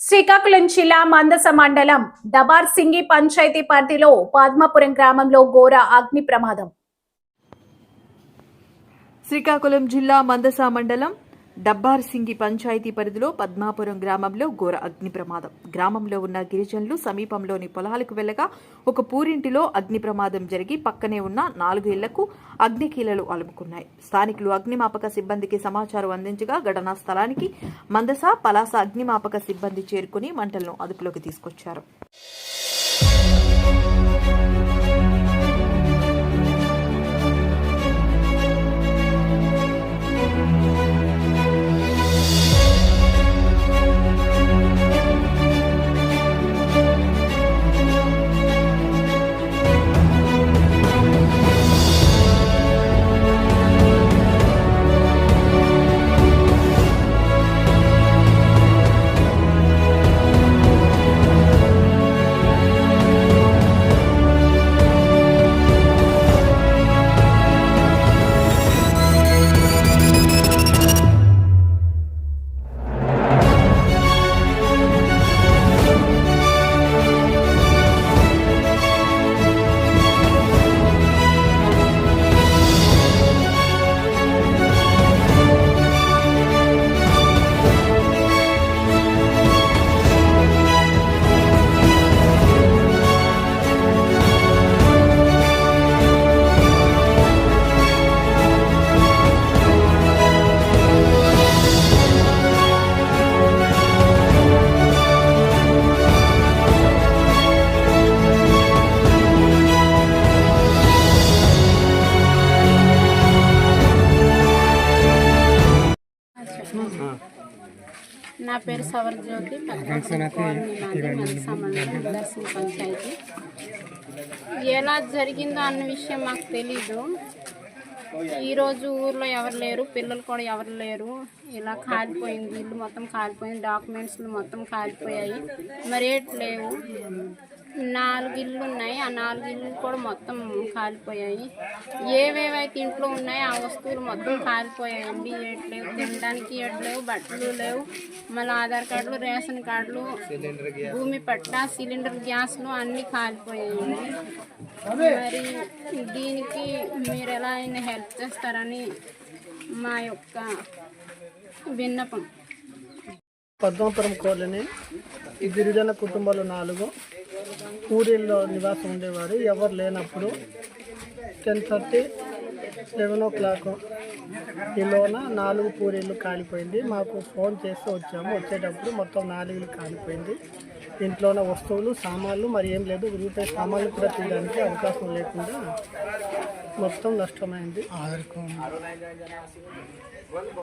శ్రీకాకుళం జిల్లా మందస మండలం దబార్సింగి పంచాయతీ పరిధిలో పద్మపురం గ్రామంలో ఘోర అగ్ని ప్రమాదం. శ్రీకాకుళం జిల్లా మందస మండలం డబ్బార్సింగి పంచాయతీ పరిధిలో పద్మాపురం గ్రామంలో ఘోర అగ్ని ప్రమాదం. గ్రామంలో ఉన్న గిరిజనులు సమీపంలోని పొలాలకు వెళ్ళగా ఒక పూరింటిలో అగ్ని ప్రమాదం జరిగి పక్కనే ఉన్న నాలుగు ఇళ్ళకు అగ్నికీలలు అలుముకున్నాయి. స్థానికులు అగ్నిమాపక సిబ్బందికి సమాచారం అందించగా ఘటనా స్థలానికి మందస పలాస అగ్నిమాపక సిబ్బంది చేరుకుని మంటలను అదుపులోకి తీసుకొచ్చారు. నా పేరు సవర్జ్యోతి పద్మాపురం దర్శన పంచాయతీ ఎలా జరిగిందో అన్న విషయం మాకు తెలీదు. ఈరోజు ఊర్లో ఎవరు లేరు పిల్లలు కూడా ఎవరు లేరు. ఇలా కాలిపోయింది ఇల్లు మొత్తం కాలిపోయింది డాక్యుమెంట్స్లు మొత్తం కాలిపోయాయి. మరి ఏట్లేవు నాలుగు ఇల్లు ఉన్నాయి. ఆ నాలుగు ఇల్లు కూడా మొత్తం కాలిపోయాయి. ఏవేవైతే ఇంట్లో ఉన్నాయో ఆ వస్తువులు మొత్తం కాలిపోయాయండి. ఏట్లేవు తినడానికి ఏట్లేవు బట్టలు లేవు. మళ్ళీ ఆధార్ కార్డులు రేషన్ కార్డులు భూమి పట్ట సిలిండర్ గ్యాస్లు అన్నీ కాలిపోయాయండి. మరి దీనికి మీరు ఎలా అయినా హెల్ప్ చేస్తారని మా యొక్క విన్నపం. పద్మాపురం కోళ్ళని ఈ గిరిజన కుటుంబాలు నాలుగు. ఊరిలో నివాసం ఉండేవారు. ఎవరు లేనప్పుడు ten thirty eleven o'clock ఈలోన నాలుగు పూరీలు కాలిపోయింది. మాకు ఫోన్ చేసి వచ్చాము. వచ్చేటప్పుడు మొత్తం నాలుగులు కాలిపోయింది. ఇంట్లోన వస్తువులు సామాన్లు మరి ఏం లేదు. రూపాయి సామాన్లు కూడా తీయడానికి అవకాశం లేకుండా మొత్తం నష్టమైంది.